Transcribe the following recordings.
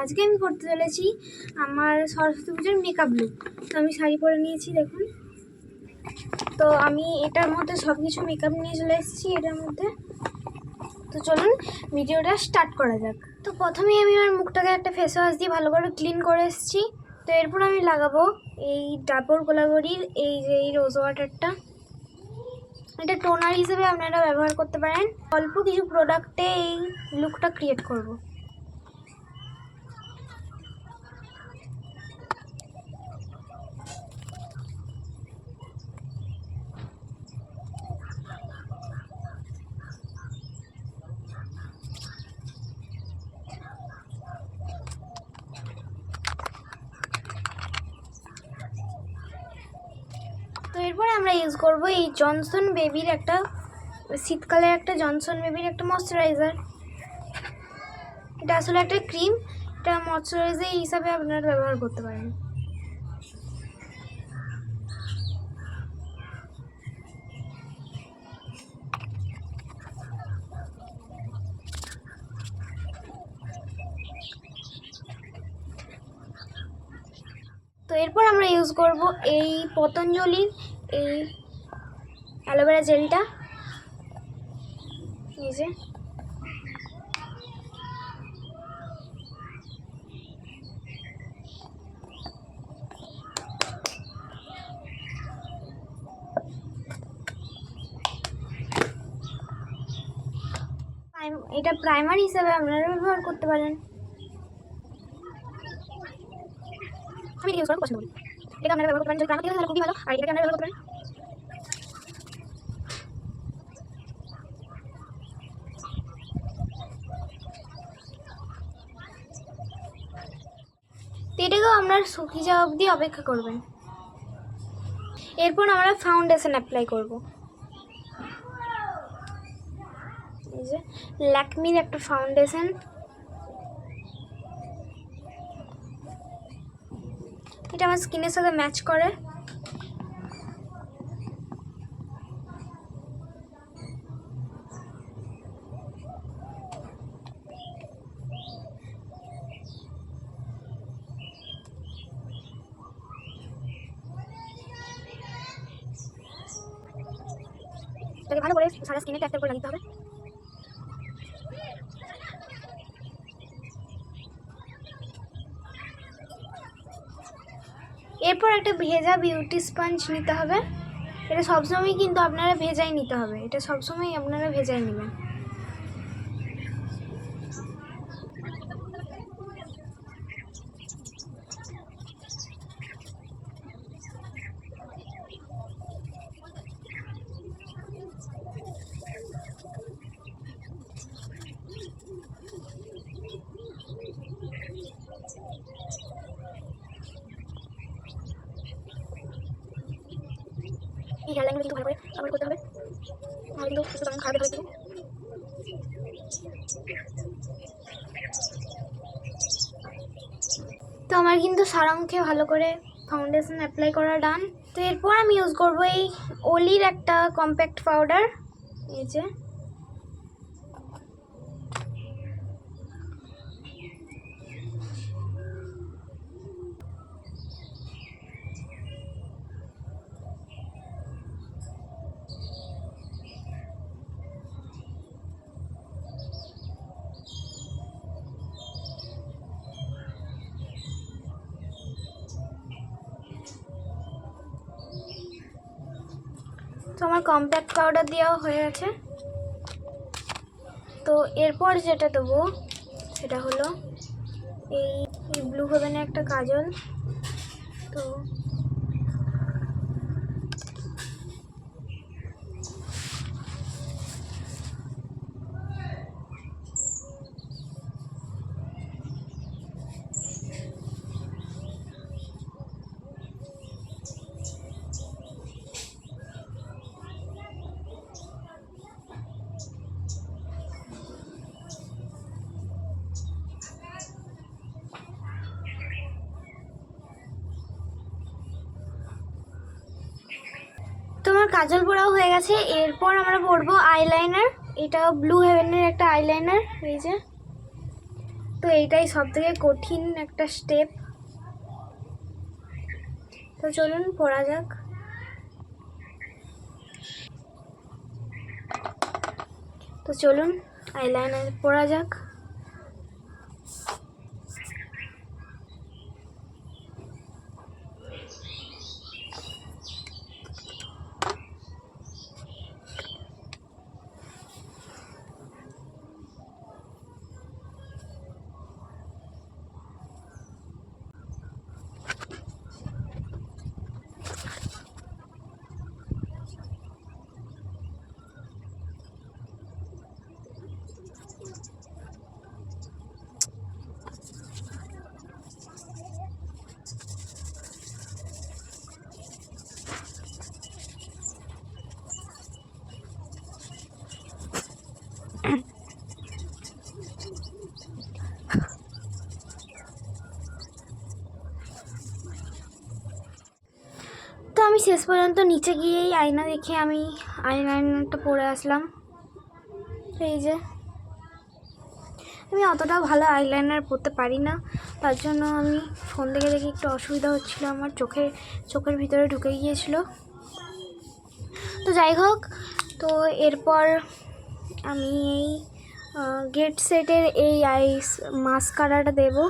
আজকে আমি করতে চলেছি আমার সরস্বতী পুজোর মেকআপ লুক তো আমি শাড়ি পরে নিয়েছি, দেখুন। তো আমি এটার মধ্যে সব কিছু মেকআপ নিয়ে চলে এসেছি, এটার মধ্যে। তো চলুন, ভিডিওটা স্টার্ট করা যাক। তো প্রথমেই আমি আমার মুখটাকে একটা ফেস ওয়াশ দিয়ে ভালো করে ক্লিন করে এসেছি। তো এরপর আমি লাগাবো এই ডাবর গোলাগড়ির এই যে এই রোজ ওয়াটারটা এটা টোনার হিসেবে আপনারা ব্যবহার করতে পারেন। অল্প কিছু প্রোডাক্টে এই লুকটা ক্রিয়েট করব তো এরপরে আমরা ইউজ করব। এই জনসন বেবির একটা, শীতকালের একটা জনসন বেবির একটা ময়শ্চারাইজার এটা আসলে একটা ক্রিম এটা ময়শ্চারাইজার হিসাবে আপনারা ব্যবহার করতে পারেন। তো এরপর আমরা ইউজ করব এই পতঞ্জলির এই অ্যালোভেরা জেলটা। এই এটা প্রাইমার হিসাবে আপনারা ব্যবহার করতে পারেন। আমি ইউজ করতে পছন্দ করি। এটা আপনারা ব্যবহার করতে পারেন, যদি প্রাইমার তাহলে খুবই ভালো, আর এটাকে আপনারা ব্যবহার করতে পারেন। তো এটাকেও আপনার শুকিয়ে যাওয়া অবধি অপেক্ষা করবেন। এরপর আমরা ফাউন্ডেশন অ্যাপ্লাই করব। এই যে, ল্যাকমির একটা ফাউন্ডেশন এটা আমার স্কিনের সাথে ম্যাচ করে এটাকে ভালো করে সারা স্কিনে ট্যাপ করে নিতে হবে। এরপর একটা ভেজা বিউটি স্পঞ্জ নিতে হবে। এটা সবসময় কিন্তু আপনারা ভেজাই নিতে হবে। এটা সবসময় আপনারা ভেজাই নেবেন। এই হেয়ার লাইনগুলো কিন্তু ভালো করে কভার করতে হবে। কিন্তু তখন খারাপ তো আমার কিন্তু সারা মুখে ভালো করে ফাউন্ডেশন অ্যাপ্লাই করা ডান তো এরপর আমি ইউজ করব এই ওলির একটা কম্প্যাক্ট পাউডার এই যে। তো আমার কম্প্যাক্ট পাউডার দেওয়া হয়ে গেছে। তো এরপর যেটা দেবো, সেটা হলো এই ব্লু হেভেনের একটা কাজল। তো আমার কাজল পরাও হয়ে গেছে। এরপর আমরা পরবো আইলাইনার এটা ব্লু হেভেনের একটা আইলাইনার এই যে। তো এইটাই সব থেকে কঠিন একটা স্টেপ তো চলুন, পড়া যাক। তো চলুন আইলাইনার পরা যাক। শেষ পর্যন্ত নিচে গিয়েই আয়না দেখে আমি আইলাইনারটা পরে আসলাম। এই যে। আমি অতটা ভালো আইলাইনার পরতে পারি না। তার জন্য আমি ফোন দেখে দেখে একটু অসুবিধা হচ্ছিল। আমার চোখের চোখের ভিতরে ঢুকে গিয়েছিল। তো যাই হোক, তো এরপর আমি এই গেট সেটের এই আইস মাস্কারাটা দেবো।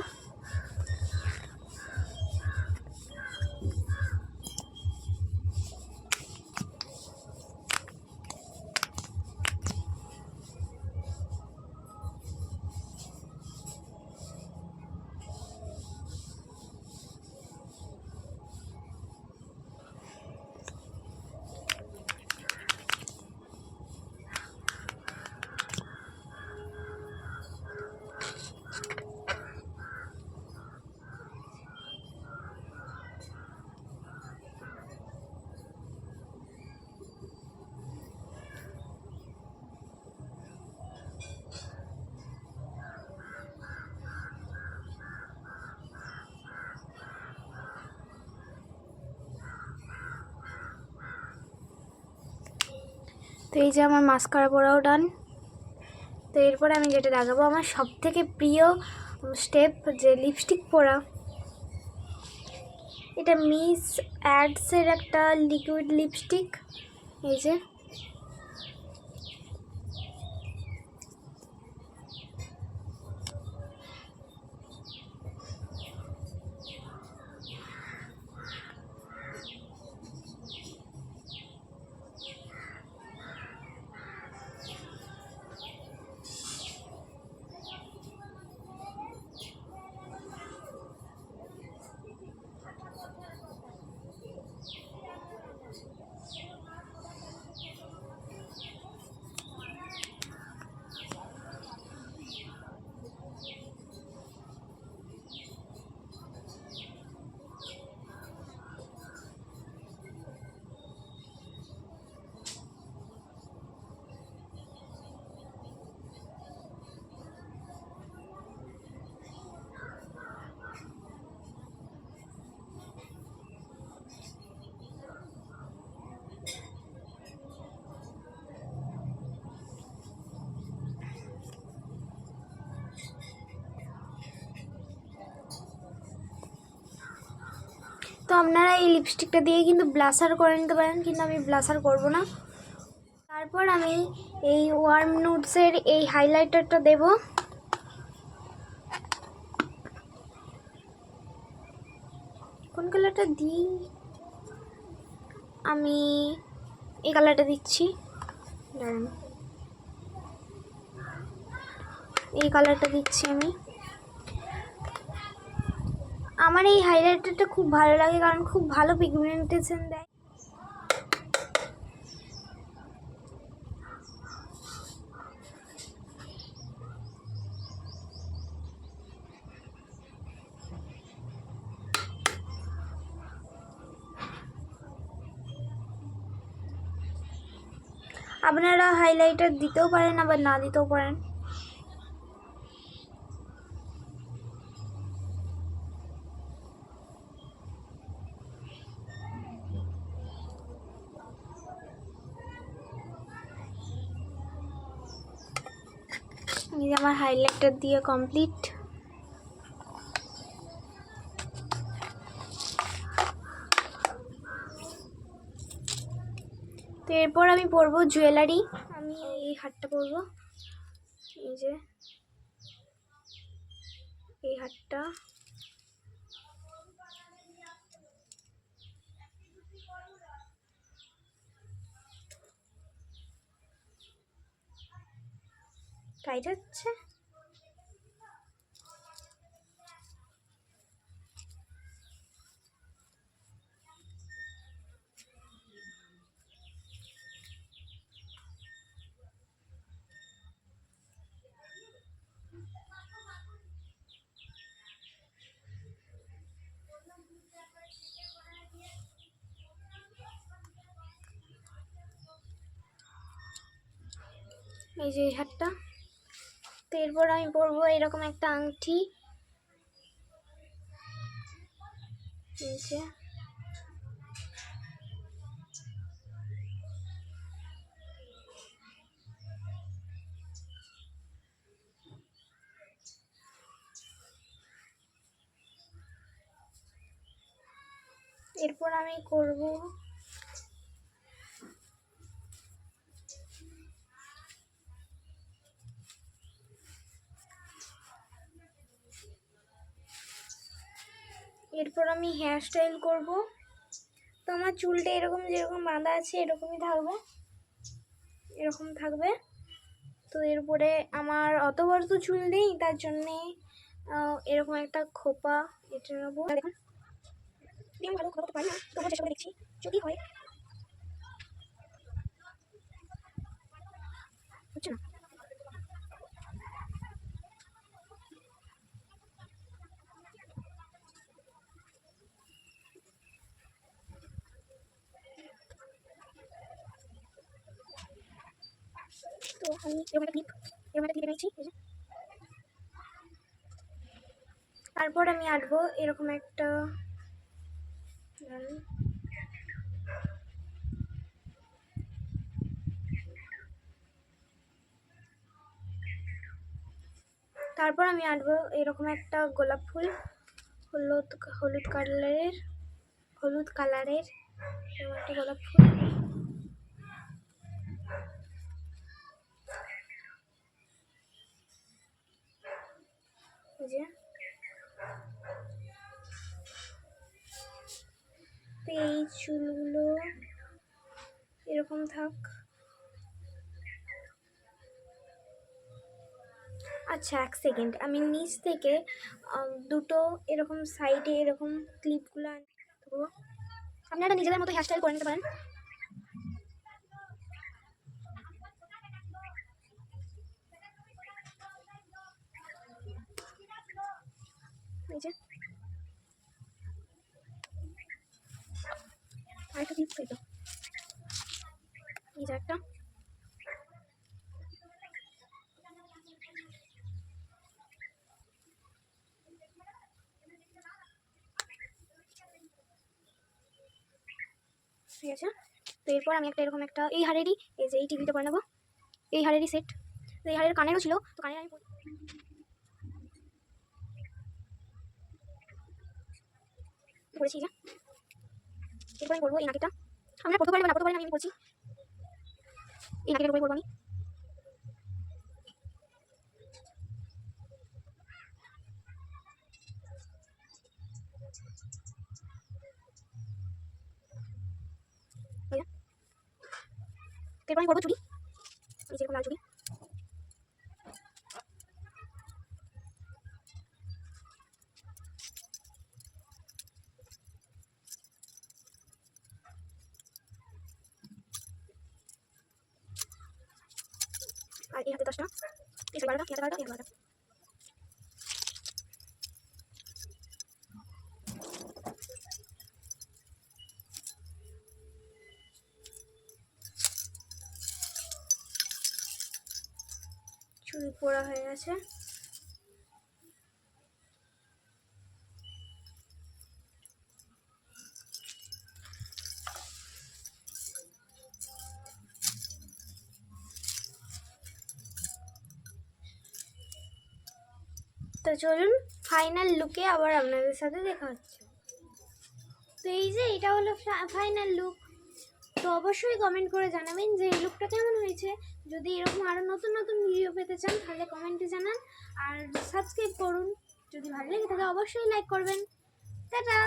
তো এই যে আমার মাস্কারা পরাও ডান তো এরপরে আমি যেটা লাগাবো, আমার সব থেকে প্রিয় স্টেপ যে লিপস্টিক পরা, এটা মিস অ্যাডসের একটা লিকুইড লিপস্টিক এই যে তো আপনারা এই লিপস্টিকটা দিয়ে কিন্তু ব্লাসার করে নিতে পারেন, কিন্তু আমি ব্লাসার করব না। তারপর আমি এই ওয়ার্ম নুডসের এই হাইলাইটারটা দেব। কোন কালারটা দিই? আমি এই কালারটা দিচ্ছি। এই কালারটা দিচ্ছি আমি। আমার এই হাইলাইটারটা খুব ভালো লাগে কারণ খুব ভালো পিগমেন্টেশন দেয়। আপনারা হাইলাইটার দিতেও পারেন আবার না দিতেও পারেন। হাইলাইটার দিয়ে কমপ্লিট। তো এরপর আমি পরবো জুয়েলারি। আমি এই হারটা পরবো। এই যে। এই হারটা। টাইট হচ্ছে এই যে এই হারটা তো এরপর আমি পরবো এরকম একটা আংটি। এরপর আমি করব আমি হেয়ার স্টাইল করব। তো আমার চুলটা এরকম যেরকম বাঁধা আছে, এরকমই থাকবে। এরকম থাকবে। তো এরপরে আমার অত বড় তো চুল নেই, তার জন্যে এরকম একটা খোপা এটা নেব। ভালো পারি না চেষ্টা করে দেখছি, যদি হয় হচ্ছে না তো আমি এরকম একটা ক্লিপ এরকম একটা ক্লিপ নিয়েছি তারপর আমি আঁটবো এরকম একটা তারপর আমি আঁটবো এরকম একটা গোলাপ ফুল, হলুদ হলুদ কালারের হলুদ কালারের এরকম একটা গোলাপ ফুল। যে। চুলগুলো, এরকম থাক। আচ্ছা এক সেকেন্ড। আমি নিচ থেকে দুটো এরকম সাইডে এরকম ক্লিপগুলো দেবো আপনারা নিজেদের মতো হেয়ারস্টাইল করে নিতে পারেন। এই যে। আরেকটা ক্লিপ এই যে ঠিক আছে? তো এরপর আমি একটা এরকম একটা এই হারেরই, এই যে এই টিভিতে পরে নেব। এই হারেরই সেট তো এই হারের কানেরও ছিল, তো কানের আমি পরেছি যে। এরপর আমি করব এই নাকিটা আমি না পড়তে পারি বা না পড়তে পারি না, আমি করছি এই নাকিটার উপরে করব আমি। এরপর আমি করব চুড়ি এই যেরকম লাল চুড়ি চুল পোড়া হয়ে গেছে। তো চলুন ফাইনাল লুকে আবার আপনাদের সাথে দেখা হচ্ছে। তো এই যে এটা হলো ফাইনাল লুক তো অবশ্যই কমেন্ট করে জানাবেন যে এই লুকটা কেমন হয়েছে। যদি এরকম আরও নতুন নতুন ভিডিও পেতে চান, তাহলে কমেন্টে জানান। আর সাবস্ক্রাইব করুন। যদি ভালো লেগে থাকে, অবশ্যই লাইক করবেন। টাটা!